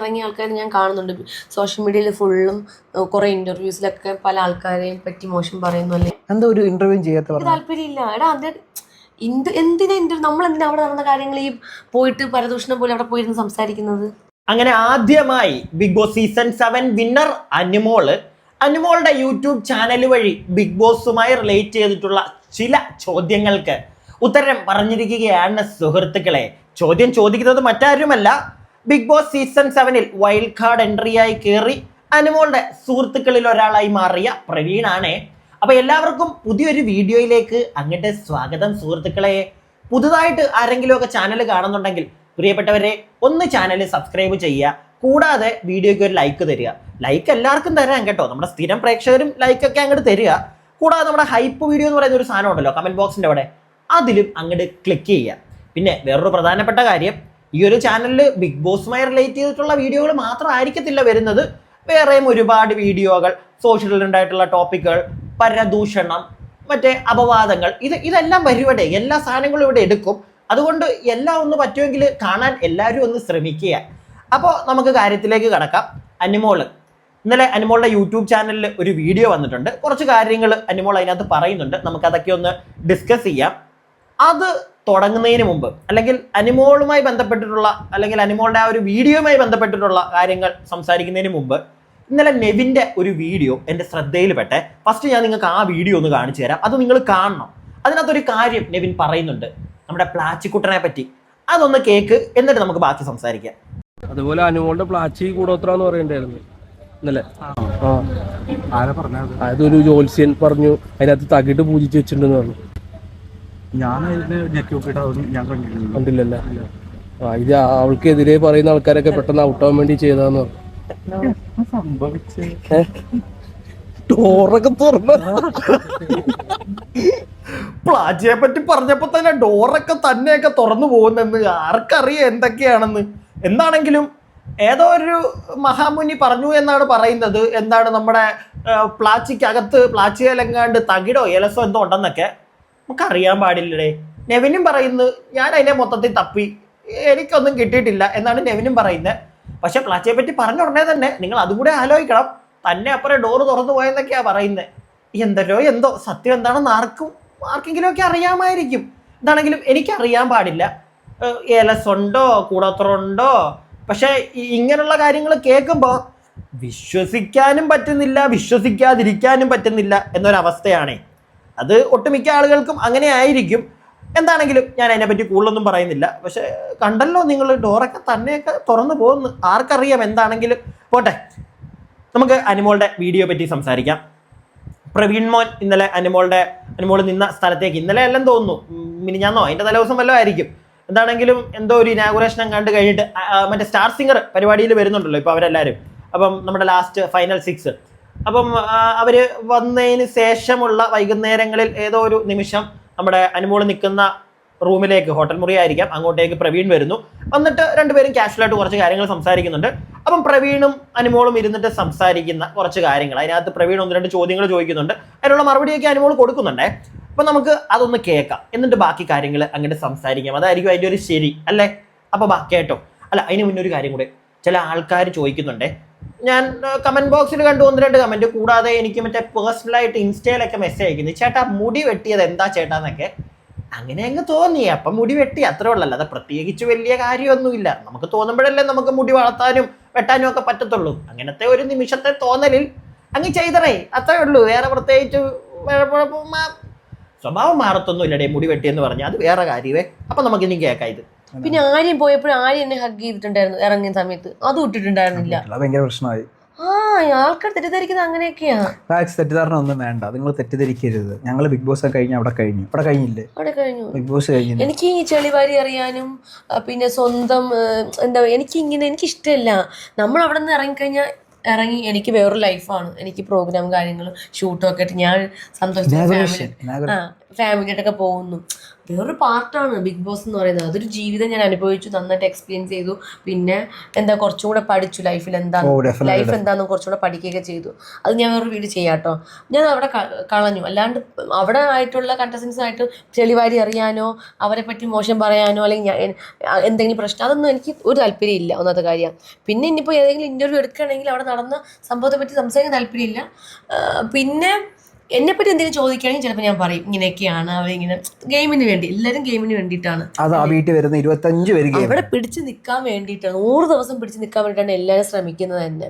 ഇറങ്ങിയ ആൾക്കാരെ ഞാൻ കാണുന്നുണ്ട്. സോഷ്യൽ മീഡിയയിൽ ഫുള്ളും കുറെ ഇന്റർവ്യൂസിലൊക്കെ പല ആൾക്കാരെയും പറ്റി മോശം പറയുന്നു. അല്ലേ? എന്താ ഒരു ഇന്റർവ്യൂ ചെയ്യാത്ത താല്പര്യമില്ല എടാ അത് എന്ത് എന്തിനാ ഇന്റർവ്യൂ നമ്മൾ എന്തിനാ അവിടെ നടന്ന കാര്യങ്ങൾ ഈ പോയിട്ട് പരദൂഷണം പോലെ അവിടെ പോയിരുന്ന് സംസാരിക്കുന്നത്? അങ്ങനെ ആദ്യമായി big boss season seven winner Anumol അനുമോളുടെ യൂട്യൂബ് ചാനൽ വഴി ബിഗ് ബോസുമായി റിലേറ്റ് ചെയ്തിട്ടുള്ള ചില ചോദ്യങ്ങൾക്ക് ഉത്തരം പറഞ്ഞിരിക്കുകയാണ് സുഹൃത്തുക്കളെ. ചോദ്യം ചോദിക്കുന്നത് മറ്റാരുമല്ല ബിഗ് ബോസ് സീസൺ സെവനിൽ വൈൽഡ് കാർഡ് എൻട്രിയായി കയറി അനുമോളുടെ സുഹൃത്തുക്കളിൽ ഒരാളായി മാറിയ പ്രവീണാണ്. അപ്പൊ എല്ലാവർക്കും പുതിയൊരു വീഡിയോയിലേക്ക് അങ്ങോട്ട് സ്വാഗതം സുഹൃത്തുക്കളെ. പുതുതായിട്ട് ആരെങ്കിലും ഒക്കെ ചാനൽ കാണുന്നുണ്ടെങ്കിൽ പ്രിയപ്പെട്ടവരെ ഒന്ന് ചാനൽ സബ്സ്ക്രൈബ് ചെയ്യുക. കൂടാതെ വീഡിയോയ്ക്ക് ഒരു ലൈക്ക് തരിക. ലൈക്ക് എല്ലാവർക്കും തരാം കേട്ടോ. നമ്മുടെ സ്ഥിരം പ്രേക്ഷകരും ലൈക്ക് ഒക്കെ അങ്ങോട്ട് തരിക. കൂടാതെ നമ്മുടെ ഹൈപ്പ് വീഡിയോ എന്ന് പറയുന്ന ഒരു സാധനം ഉണ്ടല്ലോ കമന്റ് ബോക്സിന്റെ അവിടെ. അതിലും അങ്ങോട്ട് ക്ലിക്ക് ചെയ്യുക. പിന്നെ വേറൊരു പ്രധാനപ്പെട്ട കാര്യം ഈ ഒരു ചാനലിൽ ബിഗ് ബോസുമായി റിലേറ്റ് ചെയ്തിട്ടുള്ള വീഡിയോകൾ മാത്രം ആയിരിക്കത്തില്ല വരുന്നത്. വേറെയും ഒരുപാട് വീഡിയോകൾ സോഷ്യലിൽ ഉണ്ടായിട്ടുള്ള ടോപ്പിക്കുകൾ പരദൂഷണം മറ്റേ അപവാദങ്ങൾ ഇത് ഇതെല്ലാം വരുവടെ. എല്ലാ സാധനങ്ങളും ഇവിടെ എടുക്കും. അതുകൊണ്ട് എല്ലാം ഒന്ന് പറ്റുമെങ്കിൽ കാണാൻ എല്ലാവരും ഒന്ന് ശ്രമിക്കുക. അപ്പോൾ നമുക്ക് കാര്യത്തിലേക്ക് കടക്കാം. അനിമോൾ. ഇന്നലെ അനിമോളുടെ യൂട്യൂബ് ചാനലിൽ ഒരു വീഡിയോ വന്നിട്ടുണ്ട്. കുറച്ച് കാര്യങ്ങൾ അനിമോൾ അതിനകത്ത് പറയുന്നുണ്ട്. നമുക്കതൊക്കെ ഒന്ന് ഡിസ്കസ് ചെയ്യാം. അത് തുടങ്ങുന്നതിന് മുമ്പ് അല്ലെങ്കിൽ അനിമോളുമായി ബന്ധപ്പെട്ടിട്ടുള്ള അല്ലെങ്കിൽ അനിമോളുടെ ആ ഒരു വീഡിയോയുമായി ബന്ധപ്പെട്ടിട്ടുള്ള കാര്യങ്ങൾ സംസാരിക്കുന്നതിന് മുമ്പ് ഇന്നലെ നെവിന്റെ ഒരു വീഡിയോ എന്റെ ശ്രദ്ധയിൽപ്പെട്ടെ. ഫസ്റ്റ് ഞാൻ നിങ്ങൾക്ക് ആ വീഡിയോ ഒന്ന് കാണിച്ചു തരാം. അത് നിങ്ങൾ കാണണം. അതിനകത്തൊരു കാര്യം നെവിൻ പറയുന്നുണ്ട്. നമ്മുടെ പ്ലാച്ചിക്കുട്ടനെ പറ്റി. അതൊന്ന് കേക്ക് എന്നിട്ട് നമുക്ക് ബാക്കി സംസാരിക്കാം. അതുപോലെ അനുമോളുടെ പ്ലാച്ചി കൂടോത്ര എന്ന് പറയണ്ടായിരുന്നു. ഇന്നലെ. ആ. ആരാ പറഞ്ഞത്? അതൊരു ജോത്സ്യൻ പറഞ്ഞു. അതിനകത്ത് തകിട്ട് പൂജിച്ച് വെച്ചിട്ടുണ്ടെന്ന് പറഞ്ഞു. ഞാൻ ഞാൻ കണ്ടില്ലല്ലേ? ആ ഇത് അവൾക്കെതിരെ പറയുന്ന ആൾക്കാരൊക്കെ പെട്ടെന്ന് ഔട്ടാവാൻ വേണ്ടി ചെയ്താന്ന് ഡോറൊക്കെ തുറന്നു. പ്ലാറ്റിയെ പറ്റി പറഞ്ഞപ്പോ തന്നെ ഡോറൊക്കെ തന്നെയൊക്കെ തുറന്നു പോകുന്നെന്ന്. ആർക്കറിയാം എന്തൊക്കെയാണെന്ന്. എന്താണെങ്കിലും ഏതോ ഒരു മഹാമുനി പറഞ്ഞു എന്നാണ് പറയുന്നത്. എന്താണ് നമ്മുടെ പ്ലാച്ചിക്കകത്ത് പ്ലാച്ചിയിലെങ്ങാണ്ട് തകിടോ ഏലസോ എന്തോ ഉണ്ടെന്നൊക്കെ. നമുക്കറിയാൻ പാടില്ലടേ. നെവിനും പറയുന്നു ഞാൻ അതിനെ മൊത്തത്തിൽ തപ്പി. എനിക്കൊന്നും കിട്ടിയിട്ടില്ല എന്നാണ് നെവിനും പറയുന്നത്. പക്ഷെ പ്ലാച്ചിയെ പറ്റി പറഞ്ഞ ഉടനെ തന്നെ നിങ്ങൾ അതും കൂടെ ആലോചിക്കണം. തന്നെ അപ്പുറം ഡോറ് തുറന്നു പോയെന്നൊക്കെയാ പറയുന്നത് എന്തല്ലോ എന്തോ സത്യം എന്താണെന്ന് ആർക്കും ആർക്കെങ്കിലും ഒക്കെ അറിയാമായിരിക്കും. എന്താണെങ്കിലും എനിക്കറിയാൻ പാടില്ല. ഏലസുണ്ടോ കൂടോത്രമുണ്ടോ? പക്ഷെ ഇങ്ങനെയുള്ള കാര്യങ്ങൾ കേൾക്കുമ്പോൾ വിശ്വസിക്കാനും പറ്റുന്നില്ല വിശ്വസിക്കാതിരിക്കാനും പറ്റുന്നില്ല എന്നൊരവസ്ഥയാണേ. അത് ഒട്ടുമിക്ക ആളുകൾക്കും അങ്ങനെ ആയിരിക്കും. എന്താണെങ്കിലും ഞാൻ അതിനെപ്പറ്റി കൂടുതലൊന്നും പറയുന്നില്ല. പക്ഷേ കണ്ടല്ലോ നിങ്ങൾ ഡോറൊക്കെ തന്നെയൊക്കെ തുറന്നു പോകുന്നു. ആർക്കറിയാം എന്താണെങ്കിലും. പോട്ടെ. നമുക്ക് അനിമോളുടെ വീഡിയോ പറ്റി സംസാരിക്കാം. പ്രവീൺ മോൻ ഇന്നലെ അനിമോളുടെ അനിമോൾ നിന്ന സ്ഥലത്തേക്ക് ഇന്നലെ എല്ലാം തോന്നുന്നു. മിനിഞ്ഞാന്നോ അതിന്റെ തലേദിവസം വല്ലതും ആയിരിക്കും. എന്താണെങ്കിലും എന്തോ ഒരു ഇനാഗുറേഷൻ കണ്ട് കഴിഞ്ഞിട്ട് മറ്റേ സ്റ്റാർ സിംഗർ പരിപാടിയിൽ വരുന്നുണ്ടല്ലോ ഇപ്പോൾ അവരെല്ലാവരും അപ്പം നമ്മുടെ ലാസ്റ്റ് ഫൈനൽ സിക്സ് അപ്പം അവർ വന്നതിന് ശേഷമുള്ള വൈകുന്നേരങ്ങളിൽ ഏതോ ഒരു നിമിഷം നമ്മുടെ അനിമോൾ നിൽക്കുന്ന റൂമിലേക്ക് ഹോട്ടൽ മുറി ആയിരിക്കാം അങ്ങോട്ടേക്ക് പ്രവീൺ വരുന്നു. വന്നിട്ട് രണ്ടുപേരും കാഷ്വലായിട്ട് കുറച്ച് കാര്യങ്ങൾ സംസാരിക്കുന്നുണ്ട്. അപ്പം പ്രവീണും അനുമോളും ഇരുന്നിട്ട് സംസാരിക്കുന്ന കുറച്ച് കാര്യങ്ങൾ. അതിനകത്ത് പ്രവീൺ ഒന്ന് രണ്ട് ചോദ്യങ്ങൾ ചോദിക്കുന്നുണ്ട്. അതിനുള്ള മറുപടിയൊക്കെ അനുമോൾ കൊടുക്കുന്നുണ്ടേ. അപ്പം നമുക്ക് അതൊന്ന് കേൾക്കാം. എന്നിട്ട് ബാക്കി കാര്യങ്ങൾ അങ്ങോട്ട് സംസാരിക്കാം. അതായിരിക്കും അതിന്റെ ഒരു ശരി അല്ലേ? അപ്പോൾ ബാ കേട്ടോ. അല്ല അതിന് മുന്നേ ഒരു കാര്യം കൂടെ. ചില ആൾക്കാർ ചോദിക്കുന്നുണ്ടേ ഞാൻ കമന്റ് ബോക്സിൽ കണ്ടു ഒന്ന് രണ്ട് കമന്റ് കൂടാതെ എനിക്ക് മറ്റേ പേഴ്സണലായിട്ട് ഇൻസ്റ്റയിലൊക്കെ മെസ്സേജ് അയക്കുന്നു. ചേട്ടാ മുടി വെട്ടിയത് എന്താ ചേട്ടാന്നൊക്കെ. അങ്ങനെ അങ്ങ് തോന്നി. അപ്പം മുടി വെട്ടി അത്രേ ഉള്ളല്ലോ. അത് പ്രത്യേകിച്ച് വലിയ കാര്യമൊന്നുമില്ല. നമുക്ക് തോന്നുമ്പോഴല്ലേ നമുക്ക് മുടി വളർത്താനും വെട്ടാനും ഒക്കെ പറ്റത്തുള്ളൂ. അങ്ങനത്തെ ഒരു നിമിഷത്തെ തോന്നലിൽ അങ്ങ് ചെയ്തറേ. അത്രേ ഉള്ളൂ. വേറെ പ്രത്യേകിച്ച് സ്വഭാവം മാറത്തൊന്നുമില്ലടേ മുടി വെട്ടിയെന്ന് പറഞ്ഞാൽ. അത് വേറെ കാര്യമേ. അപ്പം നമുക്കിനി കേൾക്കാം ഇത്. പിന്നെ ആര്യം പോയപ്പോഴും ആര്യം എന്നെ ഹഗ് ചെയ്തിട്ടുണ്ടായിരുന്നു ഇറങ്ങിയ സമയത്ത്. അതും ഇട്ടിട്ടുണ്ടായിരുന്നില്ല. അത് ഭയങ്കര പ്രശ്നമായി. ആ ആൾക്കാർ തെറ്റിദ്ധരിക്കുന്നത് അങ്ങനെയൊക്കെയാ. തെറ്റിദ്ധാരണ ഒന്നും വേണ്ട. നിങ്ങൾ തെറ്റിദ്ധരിക്കരുത്. ഞങ്ങൾ ബിഗ് ബോസ് കഴിഞ്ഞ് അവിടെ കഴിഞ്ഞു. അവിടെ കഴിഞ്ഞില്ലേ? അവിടെ കഴിഞ്ഞു. ബിഗ് ബോസ് കഴിഞ്ഞു എനിക്ക് ഈ ചെളിവാരി അറിയാനും പിന്നെ സ്വന്തം എന്താ എനിക്ക് ഇങ്ങനെ എനിക്ക് ഇഷ്ടമല്ല നമ്മൾ അവിടെ നിന്ന് ഇറങ്ങിക്കഴിഞ്ഞാൽ ഇറങ്ങി എനിക്ക് വേറൊരു ലൈഫാണ് എനിക്ക് പ്രോഗ്രാം കാര്യങ്ങളും ഷൂട്ടും ഒക്കെ ആയിട്ട് ഞാൻ സന്തോഷം ഫാമിലിയായിട്ടൊക്കെ പോകുന്നു. വേറൊരു പാർട്ടാണ് ബിഗ് ബോസ് എന്ന് പറയുന്നത്. അതൊരു ജീവിതം ഞാൻ അനുഭവിച്ചു നന്നായിട്ട് എക്സ്പീരിയൻസ് ചെയ്തു. പിന്നെ എന്താ കുറച്ചും കൂടെ പഠിച്ചു ലൈഫിൽ എന്താണ് ലൈഫ് എന്താണെന്ന് കുറച്ചും കൂടെ പഠിക്കുകയൊക്കെ ചെയ്തു. അത് ഞാൻ വേറൊരു വീട് ചെയ്യാം കേട്ടോ. ഞാൻ അവിടെ കളഞ്ഞു. അല്ലാണ്ട് അവിടെ ആയിട്ടുള്ള കണ്ടസ്റ്റൻസായിട്ട് ചെളിവാരി അറിയാനോ അവരെ പറ്റി മോശം പറയാനോ അല്ലെങ്കിൽ ഞാൻ എന്തെങ്കിലും പ്രശ്നം അതൊന്നും എനിക്ക് ഒരു താല്പര്യമില്ല ഒന്നാമത്തെ കാര്യം. പിന്നെ ഇനിയിപ്പോൾ ഏതെങ്കിലും ഇന്റർവ്യൂ എടുക്കുകയാണെങ്കിൽ അവിടെ നടന്ന സംഭവത്തെ പറ്റി സംസാരിക്കാൻ താല്പര്യമില്ല. പിന്നെ എന്നെപ്പറ്റി എന്തെങ്കിലും ചോദിക്കുകയാണെങ്കിൽ ചിലപ്പോൾ ഞാൻ പറയും ഇങ്ങനെയൊക്കെയാണ് അവരിങ്ങനെ ഗെയിമിന് വേണ്ടി എല്ലാവരും ഗെയിമിന് വേണ്ടിയിട്ടാണ്. അത് ആ വീട്ടിൽ വരുന്ന ഇരുപത്തഞ്ച് പേര് അവിടെ പിടിച്ച് നിൽക്കാൻ വേണ്ടിയിട്ടാണ്. നൂറ് ദിവസം പിടിച്ച് നിൽക്കാൻ വേണ്ടിയിട്ടാണ് എല്ലാവരും ശ്രമിക്കുന്നത് തന്നെ.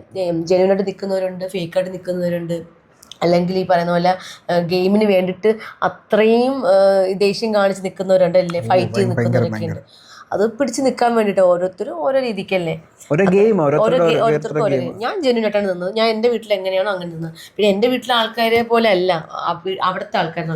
ജെനുവിനായിട്ട് നിൽക്കുന്നവരുണ്ട് ഫേക്കായിട്ട് നിൽക്കുന്നവരുണ്ട്. അല്ലെങ്കിൽ ഈ പറയുന്ന പോലെ ഗെയിമിന് വേണ്ടിയിട്ട് അത്രയും ദേഷ്യം കാണിച്ച് നിൽക്കുന്നവരുണ്ട് അല്ലേ? ഫൈറ്റ് ചെയ്ത് നിൽക്കുന്നവരൊക്കെ ഉണ്ട് അത് പിടിച്ച് നിൽക്കാൻ വേണ്ടിയിട്ട് ഓരോരുത്തരും ഓരോ രീതിക്കല്ലേ? ഓരോ ഗെയിം ഓരോരുത്തർക്കും ഓരോ ഗെയിം ഞാൻ ജെന്യൂനായിട്ടാണ് നിന്നത്. ഞാൻ എന്റെ വീട്ടിൽ എങ്ങനെയാണോ അങ്ങനെ നിന്നത്. പിന്നെ എന്റെ വീട്ടിലെ ആൾക്കാരെ പോലെ അല്ല. അവിടുത്തെ ആൾക്കാർ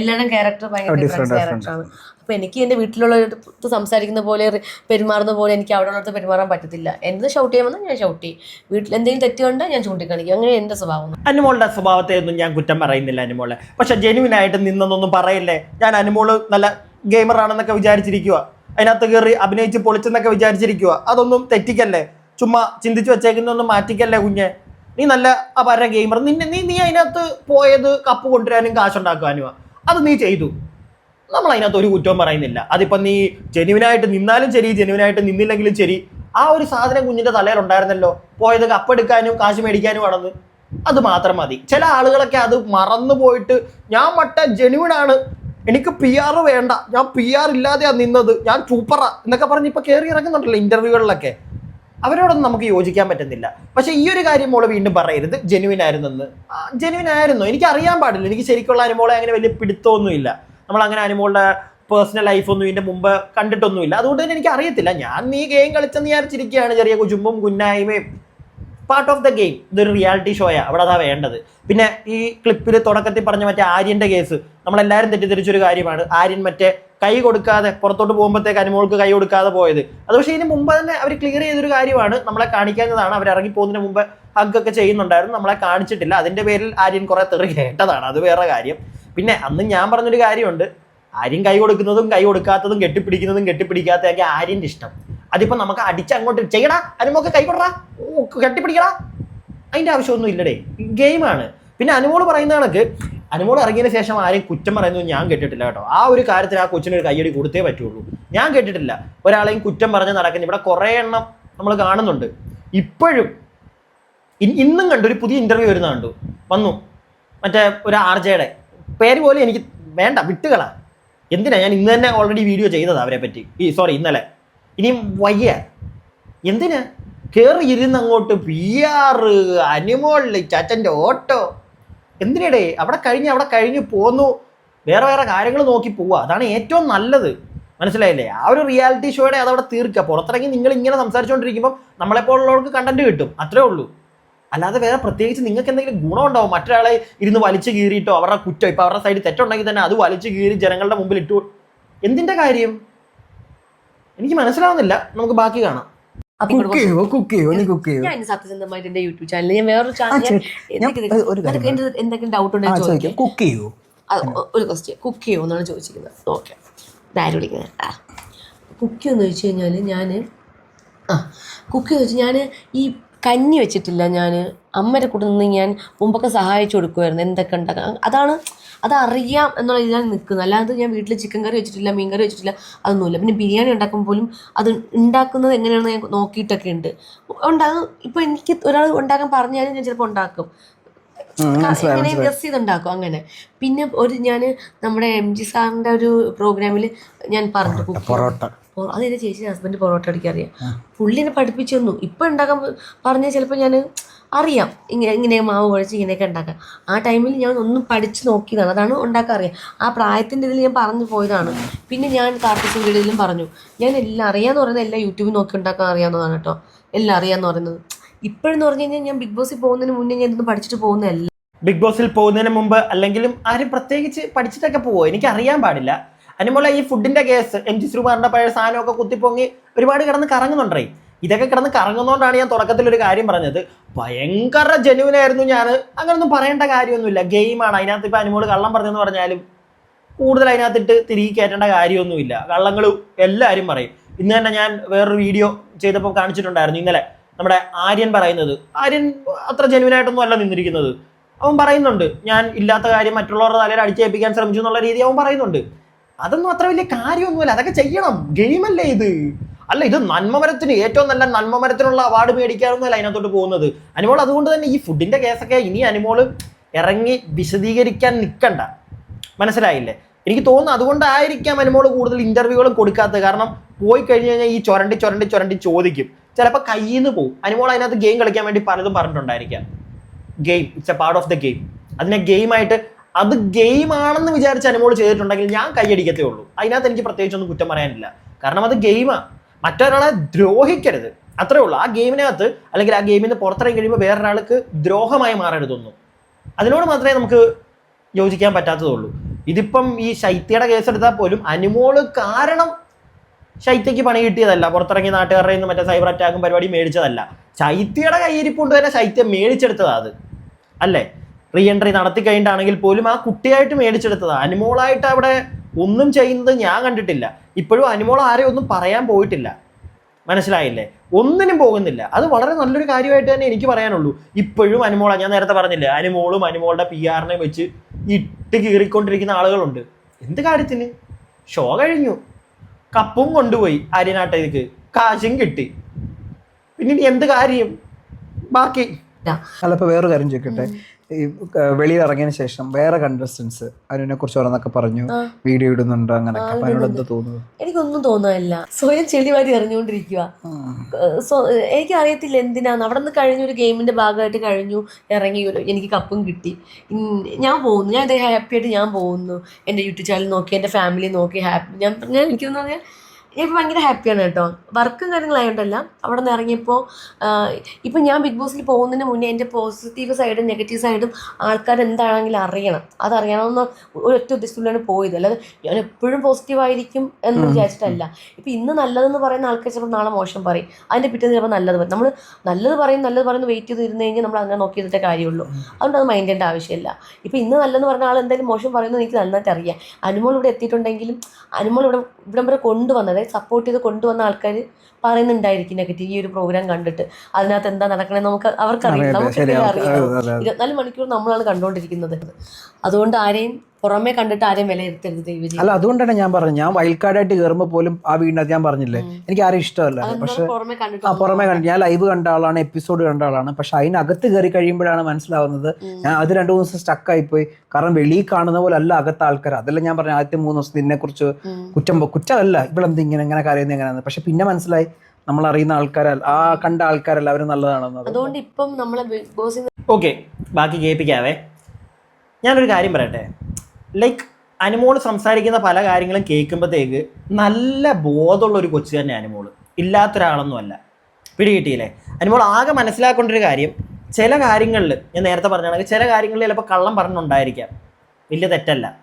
എല്ലാവരും ക്യാരക്ടർ ഭയങ്കര ക്യാരക്ടറാണ് അപ്പോൾ എനിക്ക് എന്റെ വീട്ടിലുള്ളവരടുത്ത് സംസാരിക്കുന്ന പോലെ പെരുമാറുന്ന പോലെ എനിക്ക് അവിടെ ഉള്ളടത്ത് പെരുമാറാൻ പറ്റത്തില്ല. എന്ത് ഷൗട്ട് ചെയ്യാമെന്ന് ഞാൻ ഷൗട്ട് ചെയ്യും. വീട്ടിൽ എന്തെങ്കിലും തെറ്റ് കണ്ടാൽ ഞാൻ ചൂണ്ടിക്കാണിക്കും. അങ്ങനെ എന്റെ സ്വഭാവം അനുമോളുടെ സ്വഭാവത്തെ ഒന്നും ഞാൻ കുറ്റം പറയുന്നില്ല അനുമോളെ. പക്ഷെ ജെനുവിനായിട്ട് നിന്നൊന്നും പറയില്ലേ? ഞാൻ അനുമോൾ നല്ല ഗെയിമർ ആണെന്നൊക്കെ വിചാരിച്ചിരിക്കുക അതിനകത്ത് കയറി അഭിനയിച്ച് പൊളിച്ചെന്നൊക്കെ വിചാരിച്ചിരിക്കുക അതൊന്നും തെറ്റിക്കല്ലേ? ചുമ്മാ ചിന്തിച്ചു വെച്ചേക്കുന്നൊന്നും മാറ്റിക്കല്ലേ കുഞ്ഞെ? നീ നല്ല അപാര ഗെയിമർ നിന്നെ നീ നീ അതിനകത്ത് പോയത് കപ്പ് കൊണ്ടുവരാനും കാശുണ്ടാക്കാനുമാ അത് നീ ചെയ്തു. നമ്മൾ അതിനകത്ത് ഒരു കുറ്റവും പറയുന്നില്ല. അതിപ്പം നീ ജെനുവിനായിട്ട് നിന്നാലും ശരി ജെനുവിനായിട്ട് നിന്നില്ലെങ്കിലും ശരി ആ ഒരു സാധനം കുഞ്ഞിന്റെ തലയിൽ ഉണ്ടായിരുന്നല്ലോ പോയത് കപ്പെടുക്കാനും കാശ് മേടിക്കാനും ആണെന്ന് അത് മാത്രം മതി. ചില ആളുകളൊക്കെ അത് മറന്നു പോയിട്ട് ഞാൻ മട്ട ജെനുവിൻ ആണ് എനിക്ക് പി ആർ വേണ്ട. ഞാൻ പി ആർ ഇല്ലാതെയാണ് നിന്നത്. ഞാൻ ചൂപ്പറ എന്നൊക്കെ പറഞ്ഞ് ഇപ്പൊ കയറി ഇറങ്ങുന്നുണ്ടല്ലോ ഇന്റർവ്യൂകളിലൊക്കെ അവരോടൊന്നും നമുക്ക് യോജിക്കാൻ പറ്റുന്നില്ല. പക്ഷെ ഈ ഒരു കാര്യം മോൾ വീണ്ടും പറയരുത്. ജെനുവിൻ ആയിരുന്നെന്ന് ജെനുവിൻ ആയിരുന്നു. എനിക്ക് അറിയാൻ പാടില്ല. എനിക്ക് ശരിക്കുള്ള അനുമോളെ അങ്ങനെ വലിയ പിടുത്തമൊന്നുമില്ല. നമ്മൾ അങ്ങനെ അനുമോളുടെ പേഴ്സണൽ ലൈഫൊന്നും ഇതിന്റെ മുമ്പ് കണ്ടിട്ടൊന്നുമില്ല. അതുകൊണ്ട് തന്നെ എനിക്ക് അറിയത്തില്ല. ഞാൻ നീ ഗെയിം കളിച്ചെന്ന് വിചാരിച്ചിരിക്കുകയാണ്. ചെറിയ കുചുമ്പും കുന്നായ്മയും പാർട്ട് ഓഫ് ദ ഗെയിം ഇതൊരു റിയാലിറ്റി ഷോയാണ് അവിടെ അതാ വേണ്ടത്. പിന്നെ ഈ ക്ലിപ്പിൽ തുടക്കത്തിൽ പറഞ്ഞ മറ്റേ ആര്യന്റെ കേസ് നമ്മളെല്ലാവരും തെറ്റിദ്ധരിച്ചൊരു കാര്യമാണ്. ആര്യൻ മറ്റേ കൈ കൊടുക്കാതെ പുറത്തോട്ട് പോകുമ്പോഴത്തേക്ക് അനുമോൾക്ക് കൈ കൊടുക്കാതെ പോയത്. അത് പക്ഷേ ഇതിന് മുമ്പ് തന്നെ അവർ ക്ലിയർ ചെയ്തൊരു കാര്യമാണ്. നമ്മളെ കാണിക്കാത്തതാണ് അവർ ഇറങ്ങി പോകുന്നതിന് മുമ്പ് ഒക്കെ ചെയ്യുന്നുണ്ടായിരുന്നു. നമ്മളെ കാണിച്ചിട്ടില്ല. അതിന്റെ പേരിൽ ആര്യൻ കുറെ തെറി കേട്ടതാണ്. അത് വേറെ കാര്യം. പിന്നെ അന്ന് ഞാൻ പറഞ്ഞൊരു കാര്യമുണ്ട്. ആര്യൻ കൈ കൊടുക്കുന്നതും കൈ കൊടുക്കാത്തതും കെട്ടിപ്പിടിക്കുന്നതും കെട്ടിപ്പിടിക്കാത്തതൊക്കെ ആര്യന്റെ ഇഷ്ടം. അതിപ്പോ നമുക്ക് അടിച്ച് അങ്ങോട്ട് ചെയ്യടാ അനുമോക്ക് കൈ കൊടുടാ ഓ, കെട്ടിപ്പിടിക്കടാ. അതിന്റെ ആവശ്യമൊന്നും ഇല്ലടേ ഗെയിമാണ് പിന്നെ അനുമോൾ പറയുന്ന കണക്ക് അനുമോൾ ഇറങ്ങിയതിന് ശേഷം ആരെയും കുറ്റം പറയുന്നത് ഞാൻ കേട്ടിട്ടില്ല കേട്ടോ. ആ ഒരു കാര്യത്തിൽ ആ കൊച്ചിന് ഒരു കയ്യടി കൊടുത്തേ പറ്റുള്ളൂ. ഞാൻ കേട്ടിട്ടില്ല. ഒരാളെയും കുറ്റം പറഞ്ഞ് നടക്കുന്ന ഇവിടെ കുറേ എണ്ണം നമ്മൾ കാണുന്നുണ്ട്. ഇപ്പോഴും ഇന്നും കണ്ടു ഒരു പുതിയ ഇന്റർവ്യൂ വരുന്ന കണ്ടു. വന്നു. മറ്റേ ഒരു ആർ ജെയുടെ പേര് പോലും എനിക്ക് വേണ്ട വിട്ടുകളാ. എന്തിനാ? ഞാൻ ഇന്ന് തന്നെ ഓൾറെഡി വീഡിയോ ചെയ്തത് അവരെ പറ്റി ഈ സോറി ഇന്നലെ. ഇനിയും വയ്യ. എന്തിന്? കയറി ഇരുന്ന് അങ്ങോട്ട് പി ആർ അനിമോളിൽ ചാച്ചന്റെ ഓട്ടോ. എന്തിനടേ? അവിടെ കഴിഞ്ഞ് അവിടെ കഴിഞ്ഞ് പോന്നു. വേറെ വേറെ കാര്യങ്ങൾ നോക്കി പോവുക അതാണ് ഏറ്റവും നല്ലത്. മനസ്സിലായില്ലേ? ആ ഒരു റിയാലിറ്റി ഷോയുടെ അതവിടെ തീർക്കുക. പുറത്തിറങ്ങി നിങ്ങൾ ഇങ്ങനെ സംസാരിച്ചുകൊണ്ടിരിക്കുമ്പോൾ നമ്മളെപ്പോലുള്ളവർക്ക് കണ്ടന്റ് കിട്ടും. അത്രേ ഉള്ളൂ. അല്ലാതെ വേറെ പ്രത്യേകിച്ച് നിങ്ങൾക്ക് എന്തെങ്കിലും ഗുണമുണ്ടാവും? മറ്റൊരാളെ ഇരുന്ന് വലിച്ചു കീറിയിട്ടോ അവരുടെ കുറ്റം ഇപ്പോൾ അവരുടെ സൈഡിൽ തെറ്റുണ്ടെങ്കിൽ തന്നെ അത് വലിച്ചു കീറി ജനങ്ങളുടെ മുമ്പിൽ ഇട്ടു. എന്തിന്റെ കാര്യം? എനിക്ക് മനസ്സിലാവുന്നില്ല. നമുക്ക് ബാക്കി കാണാം. കുക്ക് ചെയ്യോ? കുക്ക് ചെയ്യോ? നീ കുക്ക് ചെയ്യോ? ഞാൻ സത്യസന്ധമായിട്ട് എന്റെ യൂട്യൂബ് ചാനലിൽ ഞാൻ വേറൊരു ചാനൽ എന്തെങ്കിലും എന്തെങ്കിലും ഡൗട്ട് ഉണ്ടെങ്കിൽ ചോദിക്കാം. കുക്ക് ചെയ്യോ? ഒരു ക്വസ്റ്റ്യൻ കുക്ക് ചെയ്യുമോ എന്നാണ് ചോദിച്ചിരിക്കുന്നത്. ഓക്കെ വിളിക്കുന്നത് കുക്ക് എന്ന് കഴിഞ്ഞാൽ ഞാൻ ആ കുക്ക് എന്ന് വെച്ചാൽ ഞാൻ ഈ കഞ്ഞി വെച്ചിട്ടില്ല ഞാൻ അമ്മയുടെ കൂടെ നിന്ന് ഞാൻ മുമ്പൊക്കെ സഹായിച്ചു കൊടുക്കുമായിരുന്നു എന്തൊക്കെ ഉണ്ടാക്കാം അതാണ് അതറിയാം എന്നുള്ള ഇതിലാണ് നിൽക്കുന്നത്. അല്ലാതെ ഞാൻ വീട്ടിൽ ചിക്കൻ കറി വെച്ചിട്ടില്ല മീൻ കറി വെച്ചിട്ടില്ല അതൊന്നുമില്ല. പിന്നെ ബിരിയാണി ഉണ്ടാക്കുമ്പോൾ പോലും അത് ഉണ്ടാക്കുന്നത് എങ്ങനെയാണെന്ന് ഞാൻ നോക്കിയിട്ടൊക്കെ ഉണ്ട്. ഉണ്ടാകും ഇപ്പോൾ എനിക്ക് ഒരാൾ ഉണ്ടാക്കാൻ പറഞ്ഞാലും ഞാൻ ചിലപ്പോൾ ഉണ്ടാക്കും. അങ്ങനെ. ഗസ് ചെയ്തുണ്ടാക്കും അങ്ങനെ. പിന്നെ ഒരു ഞാൻ നമ്മുടെ എം ജി സാറിന്റെ ഒരു പ്രോഗ്രാമിൽ ഞാൻ പറഞ്ഞു. പൊറോട്ട അത് എന്റെ ചേച്ചി ഹസ്ബൻഡ് പൊറോട്ട അടിക്കാൻ അറിയാം പുള്ളി എന്നെ പഠിപ്പിച്ചു തന്നു ഇപ്പം ഉണ്ടാക്കാൻ പറഞ്ഞാൽ ചിലപ്പോൾ ഞാൻ അറിയാം. ഇങ്ങനെ ഇങ്ങനെ മാവ് കുഴച്ച് ഇങ്ങനെയൊക്കെ ഉണ്ടാക്കാം ആ ടൈമിൽ ഞാൻ ഒന്നും പഠിച്ച് നോക്കിയതാണ്. അതാണ് ഉണ്ടാക്കാൻ അറിയാം. ആ പ്രായത്തിന്റെ ഇതിൽ ഞാൻ പറഞ്ഞു പോയതാണ്. പിന്നെ ഞാൻ കാർട്ടിസിന്റെ പറഞ്ഞു. ഞാൻ എല്ലാം അറിയാമെന്ന് പറയുന്നത് എല്ലാം യൂട്യൂബിൽ നോക്കി ഉണ്ടാക്കാൻ അറിയാവുന്നതാണ് കേട്ടോ. എല്ലാം അറിയാമെന്ന് പറയുന്നത്. ഇപ്പോഴെന്ന് പറഞ്ഞു കഴിഞ്ഞാൽ ഞാൻ ബിഗ് ബോസിൽ പോകുന്നതിന് മുന്നേ ഞാൻ ഇതൊന്നും പഠിച്ചിട്ട് പോകുന്നതല്ല. ബിഗ് ബോസിൽ പോകുന്നതിന് മുമ്പ് അല്ലെങ്കിലും ആരും പ്രത്യേകിച്ച് പഠിച്ചിട്ടൊക്കെ പോവോ? എനിക്ക് അറിയാൻ പാടില്ല. അതിനുമുള്ള ഈ ഫുഡിന്റെ കേസ് എം ജി ശ്രീകുമാറിന്റെ പഴയ സാധനമൊക്കെ കുത്തിപ്പൊങ്ങി ഒരുപാട് കിടന്ന് കറങ്ങുന്നുണ്ടേ ഇതൊക്കെ കിടന്ന് കറങ്ങുന്നതുകൊണ്ടാണ് ഞാൻ തുടക്കത്തിൽ ഒരു കാര്യം പറഞ്ഞത്. ഭയങ്കര ജനുവിനായിരുന്നു ഞാൻ. അങ്ങനൊന്നും പറയേണ്ട കാര്യമൊന്നുമില്ല. ഗെയിമാണ് അതിനകത്ത് ഇപ്പം അനുമോൾ കള്ളം പറഞ്ഞെന്ന് പറഞ്ഞാലും കൂടുതൽ അതിനകത്തിട്ട് തിരികെ കയറ്റേണ്ട കാര്യമൊന്നുമില്ല. കള്ളങ്ങൾ എല്ലാവരും പറയും. ഇന്ന് തന്നെ ഞാൻ വേറൊരു വീഡിയോ ചെയ്തപ്പോൾ കാണിച്ചിട്ടുണ്ടായിരുന്നു ഇന്നലെ. നമ്മുടെ ആര്യൻ പറയുന്നത്. ആര്യൻ അത്ര ജെനുവിനായിട്ടൊന്നും അല്ല നിന്നിരിക്കുന്നത്. അവൻ പറയുന്നുണ്ട് ഞാൻ ഇല്ലാത്ത കാര്യം മറ്റുള്ളവരുടെ തലയിൽ അടിച്ചേൽപ്പിക്കാൻ ശ്രമിച്ചു എന്നുള്ള രീതി അവൻ പറയുന്നുണ്ട്. അതൊന്നും അത്ര വലിയ കാര്യമൊന്നുമല്ല. അതൊക്കെ ചെയ്യണം. ഗെയിമല്ലേ ഇത്? അല്ല ഇത് നന്മമരത്തിന് ഏറ്റവും നല്ല നന്മമരത്തിനുള്ള അവാർഡ് മേടിക്കാറൊന്നുമല്ല അതിനകത്തോട്ട് പോകുന്നത്. അനുമോൾ അതുകൊണ്ട് തന്നെ ഈ ഫുഡിന്റെ കേസൊക്കെ ഇനി അനുമോൾ ഇറങ്ങി വിശദീകരിക്കാൻ നിൽക്കണ്ട മനസ്സിലായില്ലേ? എനിക്ക് തോന്നുന്നു അതുകൊണ്ടായിരിക്കാം അനുമോൾ കൂടുതൽ ഇന്റർവ്യൂകളും കൊടുക്കാത്തത്. കാരണം പോയി കഴിഞ്ഞ് കഴിഞ്ഞാൽ ഈ ചൊരണ്ടി ചൊരണ്ടി ചൊരണ്ടി ചോദിക്കും. ചിലപ്പോൾ കയ്യിൽ നിന്ന് പോകും അനുമോൾ അതിനകത്ത് ഗെയിം കളിക്കാൻ വേണ്ടി പലതും പറഞ്ഞിട്ടുണ്ടായിരിക്കാം. Game it's a part of the game അതിനെ ഗെയിമായിട്ട് അത് ഗെയിം ആണെന്ന് വിചാരിച്ച് അനുമോൾ ചെയ്തിട്ടുണ്ടെങ്കിൽ ഞാൻ കൈയടിക്കത്തേ ഉള്ളൂ. അതിനകത്ത് എനിക്ക് പ്രത്യേകിച്ച് ഒന്നും കുറ്റം പറയാനില്ല. കാരണം അത് ഗെയിമാണ് മറ്റൊരാളെ ദ്രോഹിക്കരുത്. അത്രേ ഉള്ളൂ. ആ ഗെയിമിനകത്ത് അല്ലെങ്കിൽ ആ ഗെയിമിൽ നിന്ന് പുറത്തിറങ്ങി കഴിയുമ്പോൾ വേറൊരാൾക്ക് ദ്രോഹമായി മാറരുതൊന്നും അതിനോട് മാത്രമേ നമുക്ക് യോജിക്കാൻ പറ്റാത്തതുള്ളൂ. ഇതിപ്പം ഈ ശൈത്യയുടെ കേസ് എടുത്താൽ പോലും അനുമോൾ കാരണം ശൈത്യക്ക് പണി കിട്ടിയതല്ല. പുറത്തിറങ്ങി നാട്ടുകാരുടെ നിന്ന് മറ്റേ സൈബർ അറ്റാക്കും പരിപാടി മേടിച്ചതല്ല. ശൈത്യയുടെ കയ്യിരിപ്പ് കൊണ്ട് തന്നെ ശൈത്യം മേടിച്ചെടുത്തതാ അത്. അല്ലേ? റീ എൻട്രി നടത്തി കഴിഞ്ഞിട്ടാണെങ്കിൽ പോലും ആ കുട്ടിയായിട്ട് മേടിച്ചെടുത്തതാ. അനുമോളായിട്ട് അവിടെ ഒന്നും ചെയ്യുന്നത് ഞാൻ കണ്ടിട്ടില്ല. ഇപ്പോഴും അനുമോൾ ആരെയും ഒന്നും പറയാൻ പോയിട്ടില്ല. മനസ്സിലായില്ലേ? ഒന്നിനും പോകുന്നില്ല. അത് വളരെ നല്ലൊരു കാര്യമായിട്ട് തന്നെ എനിക്ക് പറയാനുള്ളൂ. ഇപ്പോഴും അനുമോള ഞാൻ നേരത്തെ പറഞ്ഞില്ല അനുമോളും അനുമോളുടെ പി ആറിനെ വെച്ച് ഇട്ട് കീറിക്കൊണ്ടിരിക്കുന്ന ആളുകളുണ്ട്. എന്ത് കാര്യത്തിന്? ഷോ കഴിഞ്ഞു. കപ്പും കൊണ്ടുപോയി അരിനാട്ടേക്ക്. കാശും കിട്ടി. പിന്നെ ഇനി എന്ത് കാര്യം? ബാക്കി. അല്ല ഇപ്പൊ വേറൊരു കാര്യം ചോദിക്കട്ടെ? ഈ ഇറങ്ങിയതിന് ശേഷം വേറെ കണ്ടസ്റ്റൻസ് അതിനെ കുറിച്ച് ഓരോന്നൊക്കെ പറഞ്ഞു വീഡിയോ ഇടുന്നുണ്ട് അതിനോട് എന്താ തോന്നുന്നത്? എനിക്കൊന്നും തോന്നാനില്ല. സ്വയം ചെളിവാരി എറിഞ്ഞുകൊണ്ടിരിക്കുക എനിക്ക് അറിയത്തില്ല എന്തിനാന്ന് അവിടെ നിന്ന് കഴിഞ്ഞ ഒരു ഗെയിമിന്റെ ഭാഗമായിട്ട് കഴിഞ്ഞു ഇറങ്ങി എനിക്ക് കപ്പും കിട്ടി. ഞാൻ പോകുന്നു. ഞാൻ ഹാപ്പി ആയിട്ട് ഞാൻ പോകുന്നു. എന്റെ യൂട്യൂബ് ചാനൽ നോക്കി എന്റെ ഫാമിലി നോക്കി ഹാപ്പി ഞാൻ ഞാൻ എനിക്കെന്ന് പറഞ്ഞാൽ ഇപ്പം ഭയങ്കര ഹാപ്പിയാണ് കേട്ടോ. വർക്കും കാര്യങ്ങളായോണ്ടല്ല അവിടെ നിന്ന് ഇറങ്ങിയപ്പോൾ ഇപ്പം ഞാൻ ബിഗ് ബോസിൽ പോകുന്നതിന് മുന്നേ എന്റെ പോസിറ്റീവ് സൈഡും നെഗറ്റീവ് സൈഡും ആൾക്കാർ എന്താണെങ്കിലും അറിയണം. അതറിയണമെന്ന് ഒരൊറ്റ ഉദ്ദേശത്തിലാണ് പോയത്. അല്ലാതെ ഞാൻ എപ്പോഴും പോസിറ്റീവായിരിക്കും എന്ന്. വിചാരിച്ചിട്ടല്ല. ഇപ്പം ഇന്ന് നല്ലതെന്ന് പറയുന്ന ആൾക്കാർ ചിലപ്പോൾ നാളെ മോശം പറയും. അതിന്റെ പിറ്റേന്ന് ചിലപ്പോൾ നല്ലത് പറയും. നമ്മൾ നല്ലത് പറയും നല്ലത് പറയുന്ന വെയിറ്റ് ചെയ്ത് ഇരുന്ന് കഴിഞ്ഞാൽ നമ്മൾ അങ്ങനെ നോക്കി ചെയ്തിട്ടേ കാര്യമുള്ളൂ. അതുകൊണ്ട് അത് മൈൻഡ് ചെയ്യേണ്ട ആവശ്യമില്ല. ഇപ്പം ഇന്ന് നല്ലതെന്ന് പറഞ്ഞ ആൾ എന്തായാലും മോശം പറയുന്നത് എനിക്ക് നന്നായിട്ട് അറിയാം. അനുമോൾ ഇവിടെ എത്തിയിട്ടുണ്ടെങ്കിലും അനുമോൾ ഇവിടെ ഇവിടം വരെ കൊണ്ടുവന്നത് അതായത് സപ്പോർട്ട് ചെയ്ത് കൊണ്ടുവന്ന ആൾക്കാർ പറയുന്നുണ്ടായിരിക്കും നെഗറ്റീവ് ഈ ഒരു പ്രോഗ്രാം കണ്ടിട്ട്. അതിനകത്ത് എന്താ നടക്കണേ നമുക്ക് അവർക്കറിയാം നമുക്ക് അറിയാം. ഇരുപത്തിനാല് മണിക്കൂർ നമ്മളാണ് കണ്ടുകൊണ്ടിരിക്കുന്നത് അതുകൊണ്ട് ആരെയും പുറമേ കണ്ടിട്ട് ആരെയും വിലയിരുത്തരുത് ദൈവജി അല്ല അതുകൊണ്ടാണ് ഞാൻ പറഞ്ഞത്. ഞാൻ വൈൽഡ് കാർഡായിട്ട് കയറുമ്പോൾ പോലും ആ വീടിനകത്ത് ഞാൻ പറഞ്ഞില്ലേ? എനിക്ക് ആരും ഇഷ്ടമല്ല. പക്ഷെ പുറമേ കണ്ടിട്ട് ആ പുറമെ കണ്ടു ഞാൻ ലൈവ് കണ്ട ആളാണ് എപ്പിസോഡ് കണ്ട ആളാണ്. പക്ഷെ അതിനകത്ത് കയറി കഴിയുമ്പോഴാണ് മനസ്സിലാവുന്നത്. ഞാൻ അത് രണ്ടു മൂന്ന് ദിവസം സ്റ്റക്കായി പോയി കാരണം വെളിയിൽ കാണുന്ന പോലെ അല്ല അകത്തെ ആൾക്കാർ അതല്ല ഞാൻ പറഞ്ഞ ആദ്യത്തെ മൂന്ന് ദിവസം ഇതിനെ കുറിച്ച്. കുറ്റം അല്ല കുറ്റമല്ല. ഇവളെന്ത് ഇങ്ങനെ എങ്ങനെ കരയുന്നത് എങ്ങനെയാണ് പക്ഷെ പിന്നെ മനസ്സിലായി. നമ്മൾ അറിയുന്ന ആൾക്കാരല്ല. ആ കണ്ട ആൾക്കാരല്ല അവർ നല്ലതാണെന്ന് അത് അതുകൊണ്ട് ഇപ്പം നമ്മളെ ബിഗ് ബോസ് ഓക്കെ. ബാക്കി കേൾപ്പിക്കാവേ. ഞാനൊരു കാര്യം പറയട്ടെ. ലൈക്ക് അനുമോൾ സംസാരിക്കുന്ന പല കാര്യങ്ങളും കേൾക്കുമ്പോഴത്തേക്ക് നല്ല ബോധമുള്ള ഒരു കൊച്ചു തന്നെ അനുമോൾ ഇല്ലാത്തൊരാളൊന്നുമല്ല. പിടികിട്ടിയില്ലേ? അനുമോൾ ആകെ മനസ്സിലാക്കേണ്ട ഒരു കാര്യം ചില കാര്യങ്ങളിൽ ഞാൻ നേരത്തെ പറഞ്ഞാണെങ്കിൽ ചില കാര്യങ്ങളിൽ ചിലപ്പോൾ കള്ളം പറഞ്ഞുണ്ടായിരിക്കാം. വലിയ തെറ്റല്ല.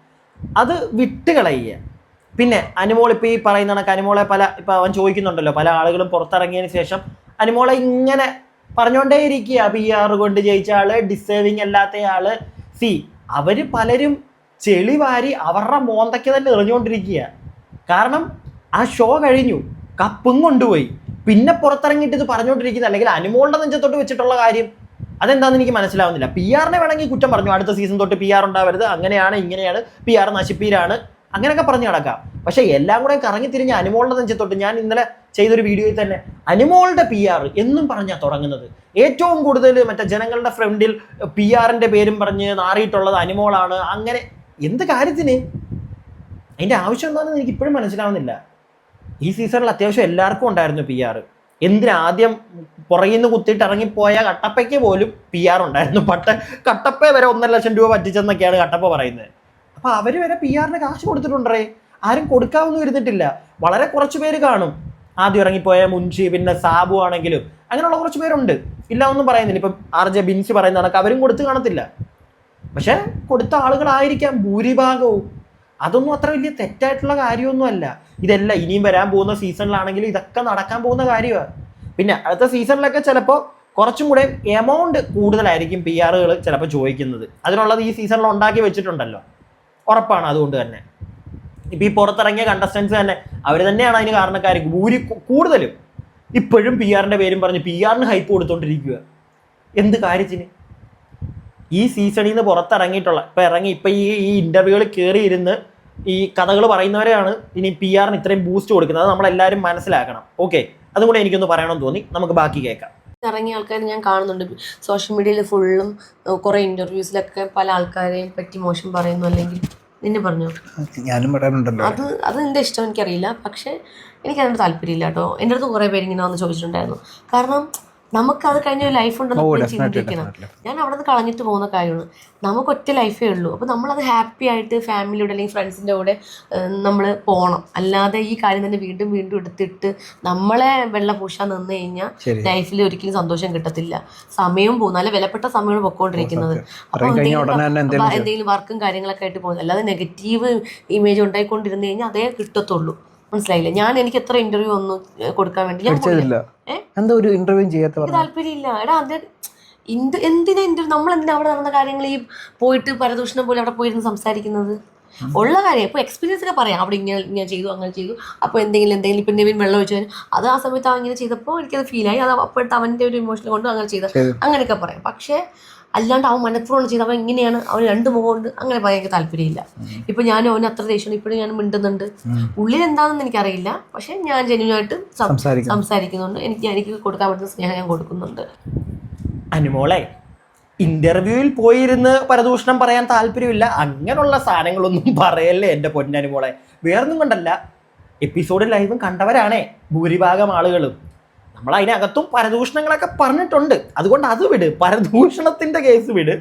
അത് വിട്ട് കളയുക പിന്നെ അനുമോൾ ഇപ്പോൾ ഈ പറയുന്ന കണക്ക് അനുമോളെ പല ഇപ്പോൾ അവൻ ചോദിക്കുന്നുണ്ടല്ലോ പല ആളുകളും പുറത്തിറങ്ങിയതിന് ശേഷം അനുമോളെ ഇങ്ങനെ പറഞ്ഞുകൊണ്ടേ ഇരിക്കുക പി ആർ കൊണ്ട് ജയിച്ച ആൾ ഡിസേർവിങ് അല്ലാത്ത ആൾ. സി അവർ പലരും ചെളി വാരി അവരുടെ മോന്തയ്ക്ക് തന്നെ എറിഞ്ഞുകൊണ്ടിരിക്കുക കാരണം ആ ഷോ കഴിഞ്ഞു. കപ്പും കൊണ്ടുപോയി. പിന്നെ പുറത്തിറങ്ങിയിട്ട് ഇത് പറഞ്ഞുകൊണ്ടിരിക്കുന്ന അല്ലെങ്കിൽ അനുമോളുടെ നെഞ്ചത്തോട്ട് വെച്ചിട്ടുള്ള കാര്യം അതെന്താണെന്ന് എനിക്ക് മനസ്സിലാവുന്നില്ല. പി ആറിനെ വേണമെങ്കിൽ കുറ്റം പറഞ്ഞു. അടുത്ത സീസൺ തൊട്ട് പി ആർ ഉണ്ടാവരുത്. അങ്ങനെയാണ് ഇങ്ങനെയാണ്. പി ആർ നശിപ്പീരാണ്. അങ്ങനെയൊക്കെ പറഞ്ഞു നടക്കാം. പക്ഷെ എല്ലാം കൂടെ കറങ്ങി തിരിഞ്ഞ് അനുമോളുടെ നെഞ്ചത്തോട്ട് ഞാൻ ഇന്നലെ ചെയ്തൊരു വീഡിയോയിൽ തന്നെ അനുമോളുടെ പി ആർ എന്നും പറഞ്ഞാൽ തുടങ്ങുന്നത്. ഏറ്റവും കൂടുതൽ മറ്റേ ജനങ്ങളുടെ ഫ്രണ്ടിൽ പി ആറിന്റെ പേരും പറഞ്ഞ് നാറിയിട്ടുള്ളത് അനുമോളാണ്. അങ്ങനെ എന്ത് കാര്യത്തിന്? അതിന്റെ ആവശ്യം എന്താണെന്ന് എനിക്ക് ഇപ്പോഴും മനസ്സിലാവുന്നില്ല. ഈ സീസണിൽ അത്യാവശ്യം എല്ലാവർക്കും ഉണ്ടായിരുന്നു പി ആർ എന്തിനാദ്യം പുറകിൽ നിന്ന് കുത്തിയിട്ട് ഇറങ്ങിപ്പോയ കട്ടപ്പയ്ക്ക് പോലും പി ആർ ഉണ്ടായിരുന്നു. പട്ട കട്ടപ്പ വരെ ഒന്നര ലക്ഷം രൂപ പറ്റിച്ചെന്നൊക്കെയാണ് കട്ടപ്പ പറയുന്നത്. അപ്പോൾ അവർ വരെ പി ആറിന് കാശ് കൊടുത്തിട്ടുണ്ടേ ആരും കൊടുക്കാമെന്ന് വരുന്നിട്ടില്ല വളരെ കുറച്ച് പേര് കാണും. ആദ്യം ഇറങ്ങിപ്പോയ മുൻഷി പിന്നെ സാബു ആണെങ്കിലും അങ്ങനെയുള്ള കുറച്ച് പേരുണ്ട്. ഇല്ല ഒന്നും പറയുന്നില്ല. ഇപ്പം ആർ ജെ ബിൻസി പറയുന്ന കണക്ക് അവരും കൊടുത്ത് കാണത്തില്ല. പക്ഷെ കൊടുത്ത ആളുകളായിരിക്കാം ഭൂരിഭാഗവും. അതൊന്നും അത്ര വലിയ തെറ്റായിട്ടുള്ള കാര്യമൊന്നുമല്ല. ഇതെല്ലാം ഇനിയും വരാൻ പോകുന്ന സീസണിലാണെങ്കിൽ ഇതൊക്കെ നടക്കാൻ പോകുന്ന കാര്യമാണ് പിന്നെ അടുത്ത സീസണിലൊക്കെ ചിലപ്പോൾ കുറച്ചും കൂടെ എമൗണ്ട് കൂടുതലായിരിക്കും പി ആറുകൾ ചിലപ്പോൾ ചോദിക്കുന്നത്. അതിനുള്ളത് ഈ സീസണിൽ ഉണ്ടാക്കി വെച്ചിട്ടുണ്ടല്ലോ. ഉറപ്പാണ് അതുകൊണ്ട് തന്നെ. ഇപ്പം ഈ പുറത്തിറങ്ങിയ കണ്ടസ്റ്റൻസ് തന്നെ അവർ തന്നെയാണ് അതിന് കാരണക്കാർ ഭൂരി കൂടുതലും ഇപ്പോഴും പി ആറിന്റെ പേരും പറഞ്ഞ് പി ആറിന് ഹൈപ്പ് കൊടുത്തോണ്ടിരിക്കുക എന്ത് കാര്യത്തിന്? ഈ സീസണിൽ നിന്ന് പുറത്തിറങ്ങിയിട്ടുള്ള ഇപ്പൊ ഇറങ്ങി ഇപ്പൊ ഈ ഈ ഇന്റർവ്യൂകൾ കയറി ഇരുന്ന് ഈ കഥകൾ പറയുന്നവരെയാണ് ഇനി പി ആറിന് ഇത്രയും ബൂസ്റ്റ് കൊടുക്കുന്നത്. അത് നമ്മളെല്ലാവരും മനസ്സിലാക്കണം. ഓക്കെ അതും കൂടെ എനിക്കൊന്ന് പറയണമെന്ന് തോന്നി. നമുക്ക് ബാക്കി കേൾക്കാം. ഇറങ്ങിയ ആൾക്കാർ ഞാൻ കാണുന്നുണ്ട്. സോഷ്യൽ മീഡിയയിൽ ഫുള്ളും കുറേ ഇന്റർവ്യൂസിലൊക്കെ പല ആൾക്കാരെയും പറ്റി മോശം പറയുന്നു. അല്ലെങ്കിൽ നിന്നെ പറഞ്ഞു? ഞാനും പറയാനുണ്ടല്ലോ. അത് അത് എന്റെ ഇഷ്ടം. എനിക്കറിയില്ല. പക്ഷെ എനിക്ക് അതിനോട് താല്പര്യമില്ല കേട്ടോ. എന്റെ അടുത്ത് കുറേ പേര് ഇങ്ങനെ വന്ന് ചോദിച്ചിട്ടുണ്ടായിരുന്നു. കാരണം നമുക്ക് അത് കഴിഞ്ഞ ഒരു ലൈഫ് ഉണ്ടെന്ന് ചിന്തിക്കണം. ഞാൻ അവിടെ നിന്ന് കളഞ്ഞിട്ട് പോകുന്ന കാര്യമാണ്. നമുക്ക് ഒറ്റ ലൈഫേ ഉള്ളൂ. അപ്പോൾ നമ്മളത് ഹാപ്പി ആയിട്ട് ഫാമിലിയുടെ അല്ലെങ്കിൽ ഫ്രണ്ട്സിന്റെ കൂടെ നമ്മൾ പോകണം അല്ലാതെ ഈ കാര്യം തന്നെ വീണ്ടും വീണ്ടും എടുത്തിട്ട് നമ്മളെ വെള്ള പൂശാൻ നിന്ന് കഴിഞ്ഞാൽ ലൈഫിൽ ഒരിക്കലും സന്തോഷം കിട്ടത്തില്ല. സമയവും പോകും. നല്ല വിലപ്പെട്ട സമയമാണ് പൊക്കോണ്ടിരിക്കുന്നത്. അപ്പോൾ എന്തെങ്കിലും എന്തെങ്കിലും വർക്കും കാര്യങ്ങളൊക്കെ ആയിട്ട് പോകുന്നത് അല്ലാതെ നെഗറ്റീവ് ഇമേജ് ഉണ്ടായിക്കൊണ്ടിരുന്നു കഴിഞ്ഞാൽ അതേ കിട്ടത്തുള്ളൂ. മനസ്സിലായില്ലേ? ഞാൻ എനിക്ക് എത്ര ഇന്റർവ്യൂ ഒന്നും കൊടുക്കാൻ വേണ്ടി ഞാൻ? എന്താ ഒരു ഇന്റർവ്യൂ ചെയ്യാത്ത താല്പര്യമില്ല. എടാ അത് എന്ത് എന്തിനാ ഇന്റർവ്യൂ നമ്മൾ എന്തിനാ അവിടെ നടന്ന കാര്യങ്ങൾ ഈ പോയിട്ട് പരദൂഷണം പോലെ അവിടെ പോയിരുന്ന് സംസാരിക്കുന്നത്? ഉള്ള കാര്യം ഇപ്പോൾ എക്സ്പീരിയൻസ് ഒക്കെ പറയാം. അവിടെ ഇങ്ങനെ ഇങ്ങനെ ചെയ്തു അങ്ങനെ ചെയ്തു. അപ്പോൾ എന്തെങ്കിലും എന്തെങ്കിലും ഇപ്പം നെവിൻ വെള്ളം ഒഴിച്ചു അത് ആ സമയത്ത് അവൻ ഇങ്ങനെ ചെയ്തപ്പോൾ എനിക്കത് ഫീലായി അത് അപ്പോഴത്തെ അവന്റെ ഒരു ഇമോഷൻ കൊണ്ട് അങ്ങനെ ചെയ്ത. അങ്ങനെയൊക്കെ പറയാം. പക്ഷേ അല്ലാണ്ട് അവൻ മനഃപൂർവം ചെയ്ത് അവൻ ഇങ്ങനെയാണ് അവൻ രണ്ട് മുഖമുണ്ട് അങ്ങനെ പറയാൻ എനിക്ക് താല്പര്യമില്ല. ഇപ്പം ഞാൻ അവന് അത്ര ദേഷ്യം ഇപ്പോഴും ഞാൻ മിണ്ടുന്നുണ്ട്. ഉള്ളിൽ എന്താണെന്ന് എനിക്കറിയില്ല. പക്ഷെ ഞാൻ ജെന്യൂനായിട്ട് സംസാരിക്കുന്നുണ്ട്. എനിക്ക് എനിക്ക് കൊടുക്കാൻ പറ്റുന്ന സ്നേഹം ഞാൻ കൊടുക്കുന്നുണ്ട്. അനുമോളെ ഇന്റർവ്യൂവിൽ പോയിരുന്ന് പരദൂഷണം പറയാൻ താല്പര്യമില്ല. അങ്ങനെയുള്ള സാധനങ്ങളൊന്നും പറയല്ലേ എന്റെ പൊന്നനുമോളെ. വേറൊന്നും കൊണ്ടല്ല. എപ്പിസോഡ് ലൈവും കണ്ടവരാണേ. ഭൂരിഭാഗം ആളുകളും. നമ്മൾ അതിനകത്തും പരദൂഷണങ്ങളൊക്കെ പറഞ്ഞിട്ടുണ്ട്. അതുകൊണ്ട് അത് വിട്. പരദൂഷണത്തിന്റെ കേസ് വിട്.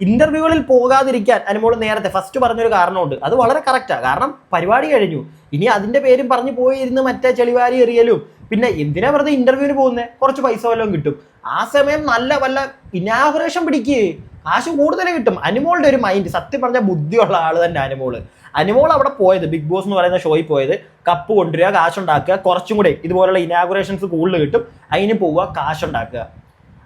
ഇന്റർവ്യൂകളിൽ പോകാതിരിക്കാൻ അനുമോൾ നേരത്തെ ഫസ്റ്റ് പറഞ്ഞൊരു കാരണമുണ്ട്. അത് വളരെ കറക്റ്റാണ് കാരണം പരിപാടി കഴിഞ്ഞു. ഇനി അതിന്റെ പേരും പറഞ്ഞു പോയിരുന്ന് മറ്റേ ചെളിവാരി എറിയലും. പിന്നെ എന്തിനാ വെറുതെ ഇന്റർവ്യൂവിന് പോകുന്നത് കുറച്ച് പൈസ വല്ലതും കിട്ടും. ആ സമയം നല്ല വല്ല ഇനാഗുറേഷൻ പിടിക്ക്. കാശ് കൂടുതൽ കിട്ടും. അനുമോളുടെ ഒരു മൈൻഡ് സത്യം പറഞ്ഞ ബുദ്ധിയുള്ള ആൾ തന്നെ അനുമോൾ. അനുമോൾ അവിടെ പോയത് ബിഗ് ബോസ് എന്ന് പറയുന്ന ഷോയിൽ പോയത് കപ്പ് കൊണ്ടുവരിക കാശുണ്ടാക്കുക കുറച്ചും കൂടെ ഇതുപോലുള്ള ഇനാഗുറേഷൻസ് കൂടുതൽ കിട്ടും അതിന് പോവുക കാശുണ്ടാക്കുക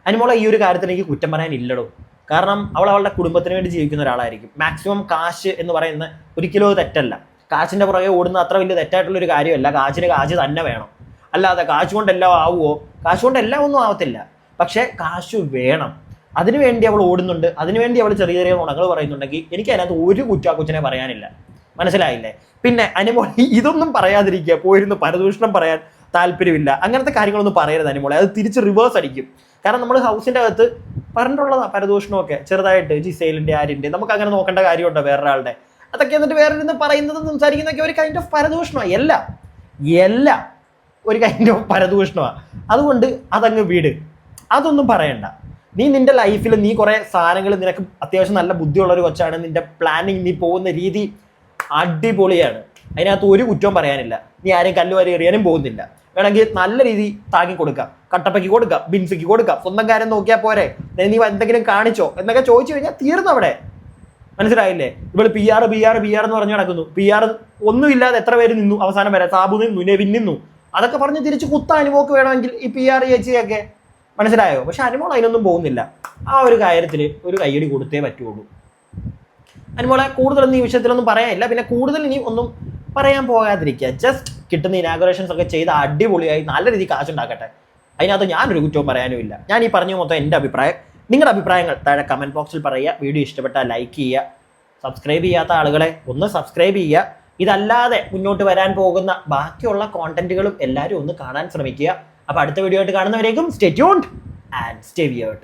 അനുമോളെ ഈ ഒരു കാര്യത്തിൽ എനിക്ക് കുറ്റം പറയാനില്ലടോ കാരണം അവൾ അവളുടെ കുടുംബത്തിന് വേണ്ടി ജീവിക്കുന്ന ഒരാളായിരിക്കും. മാക്സിമം കാശ് എന്ന് പറയുന്ന ഒരിക്കലും തെറ്റല്ല. കാശിന്റെ പുറകെ ഓടുന്ന അത്ര വലിയ തെറ്റായിട്ടുള്ള ഒരു കാര്യമല്ല. കാശിന് കാശ് തന്നെ വേണം. അല്ലാതെ കാശ് കൊണ്ടെല്ലാം ആവുമോ കാശ് കൊണ്ടെല്ലാം ഒന്നും ആവത്തില്ല. പക്ഷേ കാശ് വേണം. അതിനുവേണ്ടി അവൾ ഓടുന്നുണ്ട്. അതിനുവേണ്ടി അവൾ ചെറിയ ചെറിയ നുണകൾ പറയുന്നുണ്ടെങ്കിൽ എനിക്ക് അതിനകത്ത് ഒരു കുറ്റാക്കുച്ചനെ പറയാനില്ല. മനസ്സിലായില്ലേ? പിന്നെ അനുമോൾ ഇതൊന്നും പറയാതിരിക്കുക. പോയിരുന്ന് പരദൂഷണം പറയാൻ താല്പര്യമില്ല. അങ്ങനത്തെ കാര്യങ്ങളൊന്നും പറയരുത് അനുമോളെ. അത് തിരിച്ച് റിവേഴ്സ് അടിക്കും. കാരണം നമ്മൾ ഹൗസിന്റെ അകത്ത് പറഞ്ഞിട്ടുള്ളതാണ് പരദൂഷണമൊക്കെ. ചെറുതായിട്ട് ജിസൈലിന്റെ ആരിന്റെ നമുക്ക് അങ്ങനെ നോക്കേണ്ട കാര്യമുണ്ടോ വേറൊരാളുടെ? അതൊക്കെ എന്നിട്ട് വേറെ ഇരുന്ന് പറയുന്നതും സംസാരിക്കുന്നതൊക്കെ ഒരു കൈൻഡ് ഓഫ് പരദൂഷണമാണ് എല്ലാം എല്ലാം ഒരു കൈൻഡ് ഓഫ് പരദൂഷണമാണ് അതുകൊണ്ട് അതങ്ങ് വീട്. അതൊന്നും പറയണ്ട. നീ നിന്റെ ലൈഫിൽ നീ കുറെ സാധനങ്ങൾ നിനക്ക് അത്യാവശ്യം നല്ല ബുദ്ധിയുള്ള ഒരു കൊച്ചാണ്. നിന്റെ പ്ലാനിങ് നീ പോകുന്ന രീതി അടിപൊളിയാണ്. അതിനകത്ത് ഒരു കുറ്റവും പറയാനില്ല. നീ ആരെയും കല്ലുവാരി എറിയാനും പോകുന്നില്ല. വേണമെങ്കിൽ നല്ല രീതി താങ്ങി കൊടുക്കാം. കട്ടപ്പയ്ക്ക് കൊടുക്കാം ബിൻസിക്ക് കൊടുക്കാം. സ്വന്തം കാര്യം നോക്കിയാൽ പോരെ. നീ എന്തെങ്കിലും കാണിച്ചോ? എന്നൊക്കെ ചോദിച്ചു കഴിഞ്ഞാൽ തീർന്നു അവിടെ. മനസ്സിലായില്ലേ? ഇവൾ P R P R P R എന്ന് പറഞ്ഞു നടക്കുന്നു. പി ആർ ഒന്നുമില്ലാതെ എത്ര പേര് നിന്നു? അവസാനം വരെ. സാബു നിന്നു നെവിൻ നിന്നു. അതൊക്കെ പറഞ്ഞ് തിരിച്ച് കുത്ത അനുഭവക്ക് വേണമെങ്കിൽ ഈ പി ആർ ചേച്ചിയൊക്കെ മനസ്സിലായോ? പക്ഷെ അനുമോൾ അതിനൊന്നും പോകുന്നില്ല. ആ ഒരു കാര്യത്തിൽ ഒരു കയ്യടി കൊടുത്തേ പറ്റുള്ളൂ. അനുമോളെ കൂടുതലൊന്നും ഈ വിഷയത്തിലൊന്നും പറയാനില്ല. പിന്നെ കൂടുതൽ ഇനി ഒന്നും പറയാൻ പോകാതിരിക്കുക. ജസ്റ്റ് കിട്ടുന്ന ഇനാഗുറേഷൻസ് ഒക്കെ ചെയ്ത് അടിപൊളിയായി നല്ല രീതിയിൽ കാശുണ്ടാക്കട്ടെ. അതിനകത്ത് ഞാനൊരു കുറ്റവും പറയാനും ഇല്ല. ഞാൻ ഈ പറഞ്ഞ മൊത്തം എന്റെ അഭിപ്രായം. നിങ്ങളുടെ അഭിപ്രായങ്ങൾ താഴെ കമന്റ് ബോക്സിൽ പറയുക. വീഡിയോ ഇഷ്ടപ്പെട്ടാൽ ലൈക്ക് ചെയ്യുക. സബ്സ്ക്രൈബ് ചെയ്യാത്ത ആളുകളെ ഒന്ന് സബ്സ്ക്രൈബ് ചെയ്യുക. ഇതല്ലാതെ മുന്നോട്ട് വരാൻ പോകുന്ന ബാക്കിയുള്ള കോണ്ടന്റുകളും എല്ലാവരും ഒന്ന് കാണാൻ ശ്രമിക്കുക. അപ്പോൾ അടുത്ത വീഡിയോ ആയിട്ട് കാണുന്നവരേക്കും stay tuned and stay weird